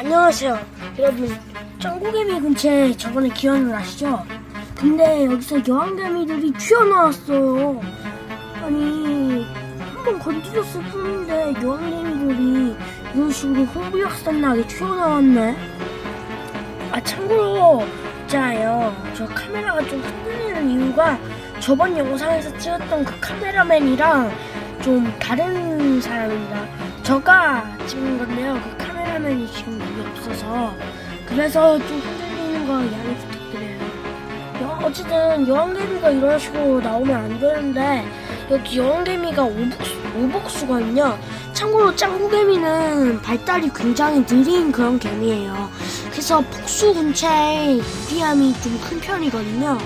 안녕하세요. 여러분, 짱구개미 근처에 저번에 기원을 아시죠? 근데 여기서 여왕개미들이 튀어나왔어요. 아니, 한번 건드렸을 뿐인데 여왕개미들이 이런 식으로 홍보역산 나게 튀어나왔네. 아, 참고로 있잖아요. 저 카메라가 좀 흔들리는 이유가 저번 영상에서 찍었던 그 카메라맨이랑 좀 다른 사람입니다. 저가 찍은 건데요. 그 카메라맨이 지금 여기 없어서 그래서 좀 흔들리는 거 양해 부탁드려요. 여- 어쨌든 여왕개미가 이런 식으로 나오면 안 되는데 여기 여왕개미가 오복수, 오복수거든요. 참고로 짱구개미는 발달이 굉장히 느린 그런 개미예요. 그래서 복수 근처에 유리함이 좀 큰 편이거든요.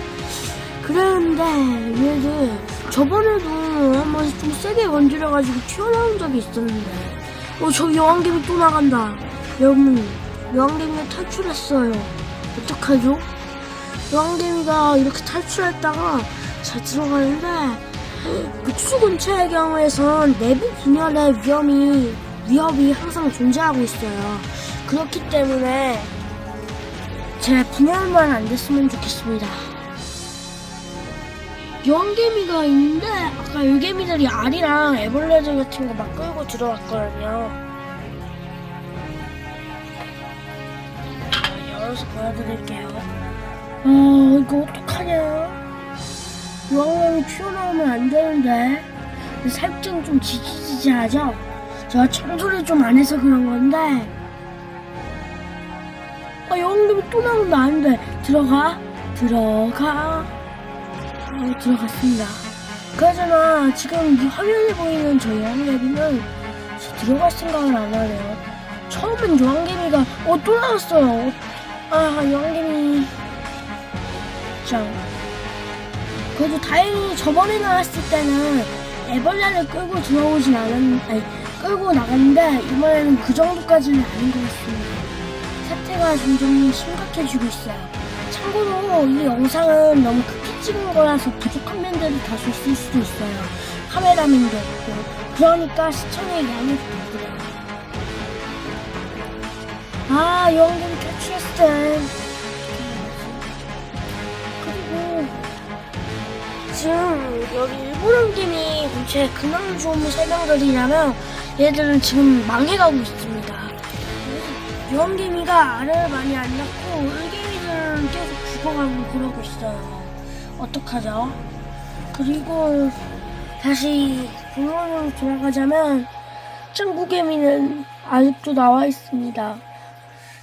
그랬는데 얘들 저번에도 한번 좀 세게 건드려가지고 튀어나온 적이 있었는데 어 저기 여왕개미 또 나간다. 여러분 여왕개미가 탈출했어요. 어떡하죠? 여왕개미가 이렇게 탈출했다가 잘 들어가는데 육수 근처의 경우에선 내부 분열의 위험이 위협이 항상 존재하고 있어요. 그렇기 때문에 제 분열만 안 됐으면 좋겠습니다 여왕개미가 있는데 아까 일개미들이 알이랑 애벌레들 같은 거 막 끌고 들어왔거든요. 자, 열어서 보여드릴게요. 아 이거 어떡하냐? 여왕개미 튀어나오면 안 되는데 살짝 좀 지지지지하죠? 제가 청소를 좀 안 해서 그런 건데 아 여왕개미 또 나오면 안 돼. 들어가 들어가. 어, 들어갔습니다. 그나저나 지금 이 화면에 보이는 저 여왕개미는 들어갈 생각을 안 하네요. 처음엔 여왕개미가 어 또 나왔어요. 아 여왕개미 짱. 그래도 다행히 저번에 나왔을 때는 애벌레를 끌고 들어오진 않았 아니 끌고 나갔는데 이번에는 그 정도까지는 아닌 것 같습니다. 사태가 점점 심각해지고 있어요. 참고로 이 영상은 너무 크게 찍은 거라서 부족한 면들이 다소 있을 수도 있어요. 카메라맨도 없고. 그러니까 시청에 양해 부탁드려요. 아, 영웅 탈출했어. 그리고 지금 여기 일본 게임이 근처에 근황 좀 설명드리자면 얘들은 지금 망해가고 있습니다. 유황개미가 알을 많이 안 낳고 을개 미들은 계속 죽어가고 그러고 있어요. 어떡하죠? 그리고 다시 본론으로 돌아가자면 짱구개미는 아직도 나와 있습니다.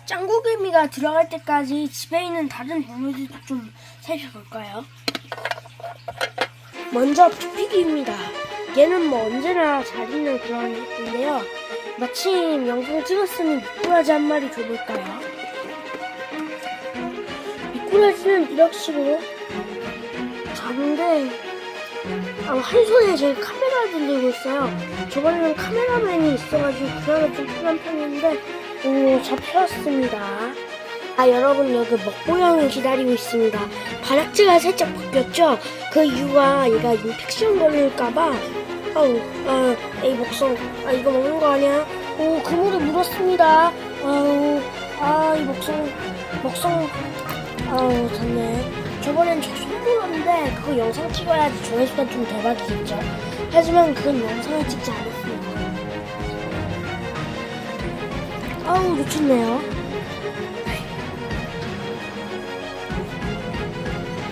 짱구개미가 들어갈 때까지 집에 있는 다른 동물들도 좀 살펴볼까요? 먼저 피피기입니다. 얘는 뭐 언제나 잘 있는 그런 애인데요. 마침 영상 찍었으니 미꾸라지 한 마리 줘볼까요? 미꾸라지는 이런 식으로 잡은데 아, 한 손에 제 카메라 들리고 있어요. 저번에는 카메라맨이 있어가지고 그나마 좀 편한 편인데 오 잡혔습니다. 아 여러분 여기 먹보형을 기다리고 있습니다. 바닥지가 살짝 바뀌었죠? 그 이유가 얘가 인펙션 걸릴까봐 아우 아, 이 목성 아 이거 먹는 거 아니야? 오 그물에 물었습니다. 아우 아이 목성 목성 아우 됐네. 저번엔 저 손물었는데 그거 영상 찍어야지 조회수가 좀 대박이겠죠. 하지만 그건 영상을 찍지 않았습니다. 아우 놓쳤네요.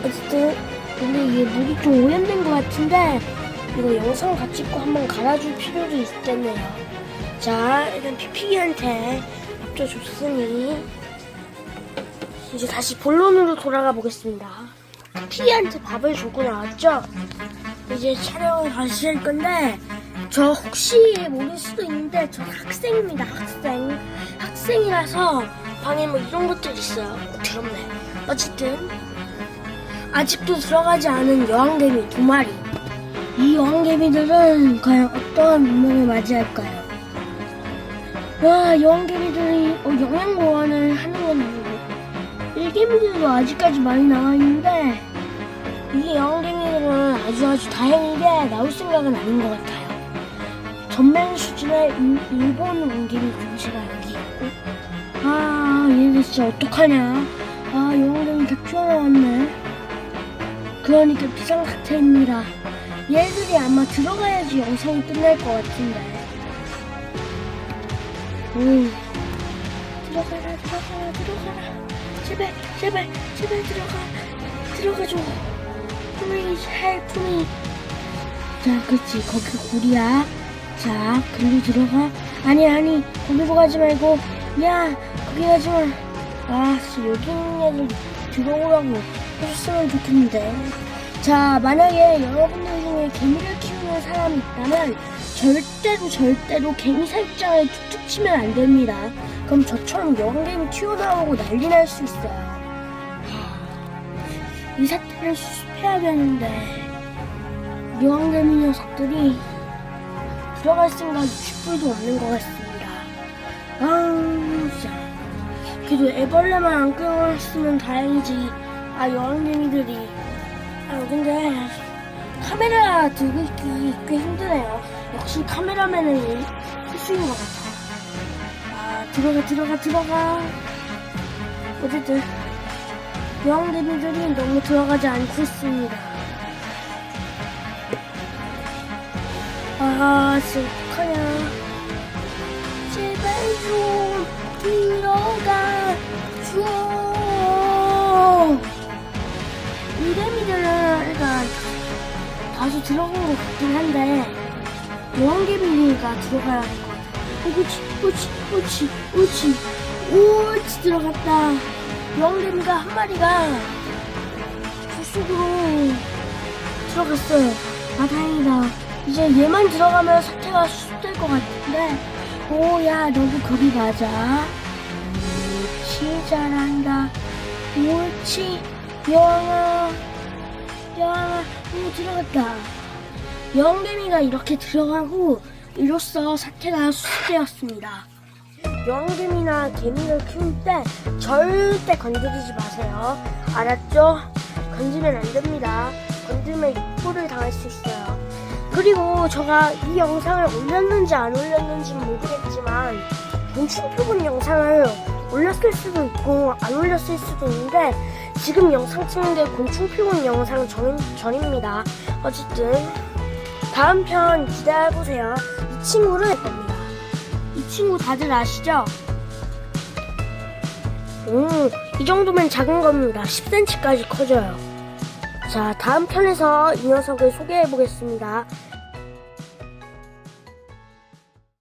어쨌든 근데 이게 물이 좀 오염된 것 같은데 이거 영상 같이 찍고 한번 갈아줄 필요도 있겠네요. 자 일단 피피기한테 밥도 줬으니 이제 다시 본론으로 돌아가 보겠습니다. 피피한테 밥을 주고 나왔죠? 이제 촬영을 다시 할 건데 저 혹시 모를 수도 있는데 저 학생입니다 학생 학생이라서 방에 뭐 이런 것들 있어요 더럽네 어쨌든 아직도 들어가지 않은 여왕개미 두 마리 이 여왕개미들은 과연 어떠한 운명을 맞이할까요? 와 여왕개미들이 어, 영양 보완을 하는 건 아니고 일개미들도 아직까지 많이 나와있는데 이 여왕개미들은 아주 아주 다행이게 나올 생각은 아닌 것 같아요 전맹 수준의 일- 일본 원개미 공시가 여기 있고 아 이거 진짜 어떡하냐? 아, 영웅dem이 다 튀어나왔네. 그러니까 비상사태입니다. 얘들이 아마 들어가야지 영상이 끝날 것 같은데. 음. 들어가라, 들어가라, 들어가라. 제발, 제발, 제발 들어가. 들어가줘. Please help me. 자, 그치. 거기 골이야. 자, 글로 들어가. 아니, 아니. 거기로 가지 말고. 야, 거기 가지 마. 아, 씨, 여기 있는 애들 들어오라고 해줬으면 좋겠는데. 자, 만약에 여러분들 중에 개미를 키우는 사람이 있다면 절대로 절대로 개미 살짝을 툭툭 치면 안 됩니다. 그럼 저처럼 여왕개미 튀어나오고 난리 날 수 있어요. 하, 이 사태를 수습해야 되는데 여왕개미 녀석들이 들어갈 생각이 10불도 없는 것 같습니다. 아, 진짜. 그래도 애벌레만 안 끊어놨으면 다행이지. 아, 여왕개미들이. 아, 근데 카메라 들고 있기 꽤 힘드네요. 역시 카메라맨은 필수인 것 같아. 아, 들어가, 들어가, 들어가. 어쨌든, 여왕개미들이 너무 들어가지 않고 있습니다. 아, 어떡하냐. 제발 좀 들어가 줘. 이래미들은 일단 다시 들어간 것 같긴 한데 여왕개미가 들어가야 할 것 같아. 오, 그치, 그치, 그치, 그치, 그치 들어갔다. 여왕개미가 한 마리가 숲속으로 들어갔어요. 아 다행이다. 이제 얘만 들어가면 사태가 수습될 것 같은데 오 야 너도 거기 가자. 옳지 잘한다. 옳지 영아 영아 오 들어갔다. 영개미가 이렇게 들어간 후 이로써 사태가 수습되었습니다. 영개미나 개미를 키울 때 절대 건드리지 마세요. 알았죠? 건드리면 안 됩니다. 건드리면 입고를 당할 수 있어요. 그리고 제가 이 영상을 올렸는지 안 올렸는지는 모르겠지만 곤충표본 영상을 올렸을 수도 있고 안 올렸을 수도 있는데 지금 영상 찍는 게 곤충표본 영상 전, 전입니다. 어쨌든 다음 편 기대해보세요. 이 친구를 할 겁니다. 이 친구 다들 아시죠? 오, 이 정도면 작은 겁니다. 10cm까지 커져요. 자, 다음 편에서 이 녀석을 소개해 보겠습니다.